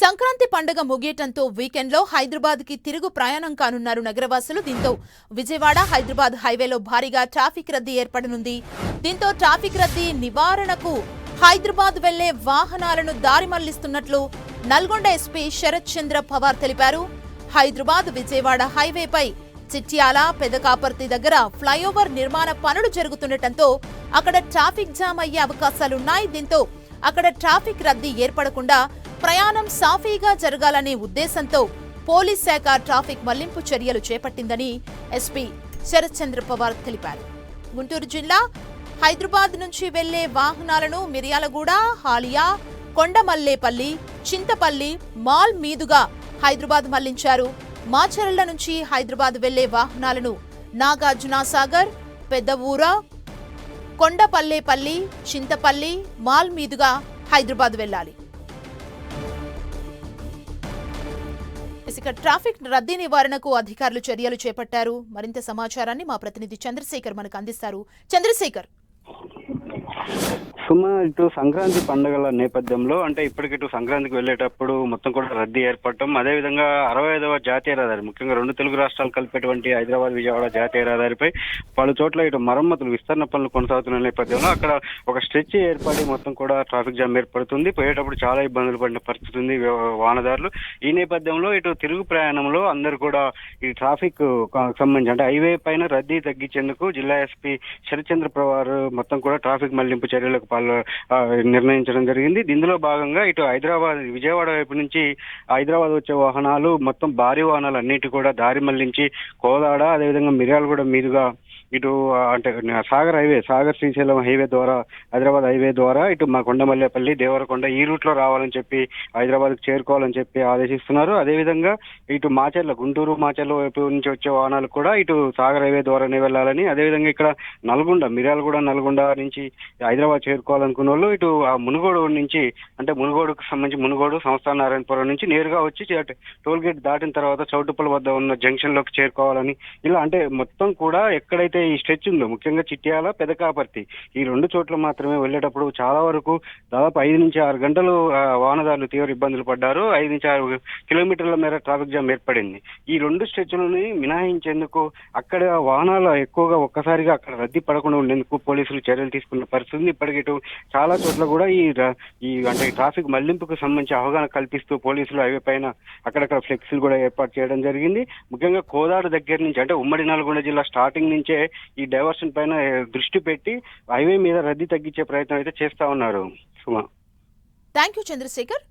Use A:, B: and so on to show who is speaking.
A: సంక్రాంతి పండుగ ముగియటంతో వీకెండ్లో హైదరాబాద్కి తిరుగు ప్రయాణం కానున్నారు నగరవాసులు. దీంతో విజయవాడ హైదరాబాద్ హైవేలో భారీగా ట్రాఫిక్ రద్దీ ఏర్పడనుంది. దీంతో ట్రాఫిక్ రద్దీ నివారణకు హైదరాబాద్ వెళ్ళే వాహనాలను దారి మళ్ళిస్తున్నట్లు నల్గొండ ఎస్పీ శరత్ చంద్ర పవార్ తెలిపారు. హైదరాబాద్ విజయవాడ హైవేపై చిట్యాల పెదకాపర్తి దగ్గర ఫ్లైఓవర్ నిర్మాణ పనులు జరుగుతుండటంతో అక్కడ ట్రాఫిక్ జామ్ అయ్యే అవకాశాలున్నాయి. దీంతో అక్కడ ట్రాఫిక్ రద్దీ ఏర్పడకుండా ప్రయాణం సాఫీగా జరగాలనే ఉద్దేశంతో పోలీస్ శాఖ ట్రాఫిక్ మళ్ళింపు చర్యలు చేపట్టిందని ఎస్పీ శరత్చంద్ర పవార్ తెలిపారు. గుంటూరు జిల్లా హైదరాబాద్ నుంచి వెళ్ళే వాహనాలను మిర్యాలగూడ హాలియా కొండమల్లేపల్లి చింతపల్లి మాల్ మీదుగా హైదరాబాద్ మళ్ళించారు. మాచర్ల నుంచి హైదరాబాద్ వెళ్ళే వాహనాలను నాగార్జునసాగర్ పెద్దవూర కొండపల్లేపల్లి చింతపల్లి మాల్ మీదుగా హైదరాబాద్ వెళ్ళాలి. ఇక ట్రాఫిక్ రద్దీ నివారణకు అధికారులు చర్యలు చేపట్టారు. మరింత సమాచారాన్ని మా ప్రతినిధి చంద్రశేఖర్ మనకు అందిస్తారు. చంద్రశేఖర్.
B: సుమ ఇటు సంక్రాంతి పండుగల నేపథ్యంలో అంటే ఇప్పటికి ఇటు సంక్రాంతికి వెళ్ళేటప్పుడు మొత్తం కూడా రద్దీ ఏర్పడటం అదేవిధంగా అరవై ఐదవ జాతీయ రహదారి ముఖ్యంగా రెండు తెలుగు రాష్ట్రాలు కలిపేటువంటి హైదరాబాద్ విజయవాడ జాతీయ రహదారిపై పలు చోట్ల ఇటు మరమ్మతులు విస్తరణ పనులు కొనసాగుతున్న నేపథ్యంలో అక్కడ ఒక స్ట్రెచ్ ఏర్పడి మొత్తం కూడా ట్రాఫిక్ జామ్ ఏర్పడుతుంది. పోయేటప్పుడు చాలా ఇబ్బందులు పడిన పరిస్థితి ఉంది వాహనదారులు. ఈ నేపథ్యంలో ఇటు తిరుగు ప్రయాణంలో అందరూ కూడా ఈ ట్రాఫిక్ సంబంధించి అంటే హైవే పైన రద్దీ తగ్గించేందుకు జిల్లా ఎస్పీ శరచంద్ర ప్రవారు మొత్తం కూడా ట్రాఫిక్ మళ్ళింపు చర్యలకు వాళ్ళు ఆ, నిర్ణయించడం జరిగింది. ఇందులో భాగంగా ఇటు హైదరాబాద్ విజయవాడ వైపు నుంచి హైదరాబాద్ వచ్చే వాహనాలు మొత్తం భారీ వాహనాలు అన్నిటి కూడా దారి మళ్ళించి కోదాడ అదేవిధంగా మిర్యాలగూడ మీదుగా ఇటు అంటే సాగర్ హైవే సాగర్ శ్రీశైలం హైవే ద్వారా హైదరాబాద్ హైవే ద్వారా ఇటు మా కొండమల్లేపల్లి దేవరకొండ ఈ రూట్లో రావాలని చెప్పి హైదరాబాద్కు చేరుకోవాలని చెప్పి ఆదేశిస్తున్నారు. అదేవిధంగా ఇటు మాచర్ల గుంటూరు మాచర్ల వైపు నుంచి వచ్చే వాహనాలు కూడా ఇటు సాగర్ హైవే ద్వారానే వెళ్ళాలని అదేవిధంగా ఇక్కడ నల్గొండ మిర్యాలగూడ నల్గొండ నుంచి హైదరాబాద్ చేరుకోవాలనుకున్న వాళ్ళు ఇటు ఆ మునుగోడు నుంచి అంటే మునుగోడుకు సంబంధించి మునుగోడు సంస్థాన నారాయణపురం నుంచి నేరుగా వచ్చి టోల్ గేట్ దాటిన తర్వాత చౌటుప్పల వద్ద ఉన్న జంక్షన్లోకి చేరుకోవాలని ఇలా అంటే మొత్తం కూడా ఎక్కడైతే ఈ స్ట్రెచ్లో ముఖ్యంగా చిట్యాల పెదకాపర్తి. ఈ రెండు చోట్ల మాత్రమే వెళ్ళేటప్పుడు చాలా వరకు దాదాపు ఐదు నుంచి ఆరు గంటలు వాహనదారులు తీవ్ర ఇబ్బందులు పడ్డారు. ఐదు నుంచి ఆరు కిలోమీటర్ల మేర ట్రాఫిక్ జామ్ ఏర్పడింది. ఈ రెండు స్ట్రెచ్లని మినహాయించేందుకు అక్కడ వాహనాలు ఎక్కువగా ఒక్కసారిగా అక్కడ రద్దీ పడకుండా ఉండేందుకు పోలీసులు చర్యలు తీసుకున్న పరిస్థితి ఇప్పటికీ చాలా చోట్ల కూడా ఈ ఈ అంటే ట్రాఫిక్ మళ్ళింపుకు సంబంధించి అవగాహన కల్పిస్తూ పోలీసులు హైవే పైన అక్కడక్కడ ఫ్లెక్సీలు కూడా ఏర్పాటు చేయడం జరిగింది. ముఖ్యంగా కోదాడు దగ్గర నుంచి అంటే ఉమ్మడి నల్గొండ జిల్లా స్టార్టింగ్ నుంచే ఈ డైవర్షన్ పైన దృష్టి పెట్టి హైవే మీద రద్దీ తగ్గించే ప్రయత్నం అయితే చేస్తా ఉన్నారు సుమా.
A: Thank you Chandrasekhar.